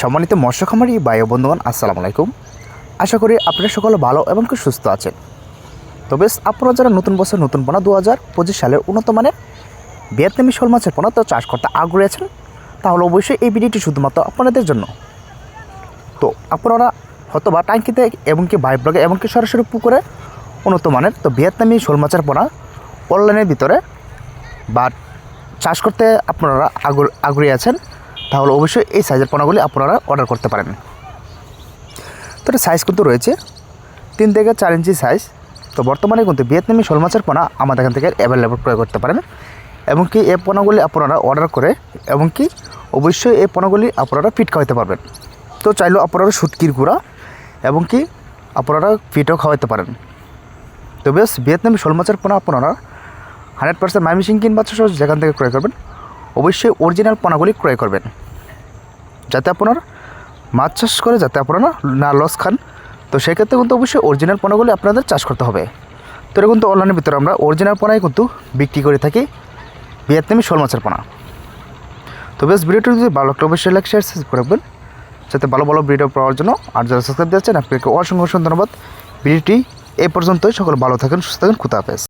সম্মানিত মৎস্য খামারি বায়ু বন্ধুগণ, আসসালামু আলাইকুম। আশা করি আপনারা সকলে ভালো এবং খুব সুস্থ আছেন। তো বেশ, আপনারা যারা নতুন বছর নতুন পোনা দু হাজার পঁচিশ সালের উন্নত মানের ভিয়েতনামি শোল মাছের পোনা তো চাষ করতে আগ্রহী আছেন, তাহলে অবশ্যই এই ভিডিওটি শুধুমাত্র আপনাদের জন্য। তো আপনারা হয়তো বা টাঙ্কিতে এবং কি বাইক ব্লগে এবং কি সরাসরি পুকুরে উন্নত মানের তো ভিয়েতনামি শোল মাছের পোনা অনলাইনের ভিতরে বা চাষ করতে আপনারা আগ্র, আগ্রহী আছেন। তাহলে অবশ্যই এই সাইজের পোনাগুলি আপনারা অর্ডার করতে পারেন। তো এটা সাইজ কিন্তু রয়েছে। তিন থেকে চার ইঞ্চি সাইজ তো বর্তমানে কিন্তু ভিয়েতনামি শোল মাছের পোনা আমাদের এখান থেকে অ্যাভেলেবল প্রয়োগ করতে পারেন। এবং কি এই পোনাগুলি আপনারা অর্ডার করে এবং কি অবশ্যই এই পোনাগুলি আপনারা ফিট খাওয়াতে পারবেন। তো চাইলেও আপনারা শুটকির গুঁড়া এবং কি আপনারা ফিটও খাওয়াতে পারেন। তো বেশ, ভিয়েতনামি শোল মাছের পোনা আপনারা হান্ড্রেড পার্সেন্ট মাইমিসিং কিনবা সহ যেখান থেকে ক্রয় করবেন অবশ্যই অরিজিনাল পোনাগুলি ক্রয় করবেন। যাতে আপনার মাছ চাষ করে, যাতে আপনারা না লস খান। তো সেক্ষেত্রে কিন্তু অবশ্যই অরিজিনাল পোনাগুলি আপনাদের চাষ করতে হবে। তো এটা কিন্তু অনলাইনের ভিতরে আমরা অরিজিনাল পোনাই কিন্তু বিক্রি করে থাকি। ভিয়েতনামি শোল মাছের পোনা তো বেশ, ভিডিওটি যদি ভালো লাগলে, অবশ্যই লাইক শেয়ার সাবস্ক্রাইব করে রাখবেন যাতে ভালো ভালো ভিডিও পাওয়ার জন্য আর যারা সাবস্ক্রাইব দিচ্ছেন আপনাকে অসংখ্য অসংখ্য ধন্যবাদ। ভিডিওটি এই পর্যন্তই, সকল ভালো থাকেন, সুস্থ থাকেন, খুদা হাফেজ।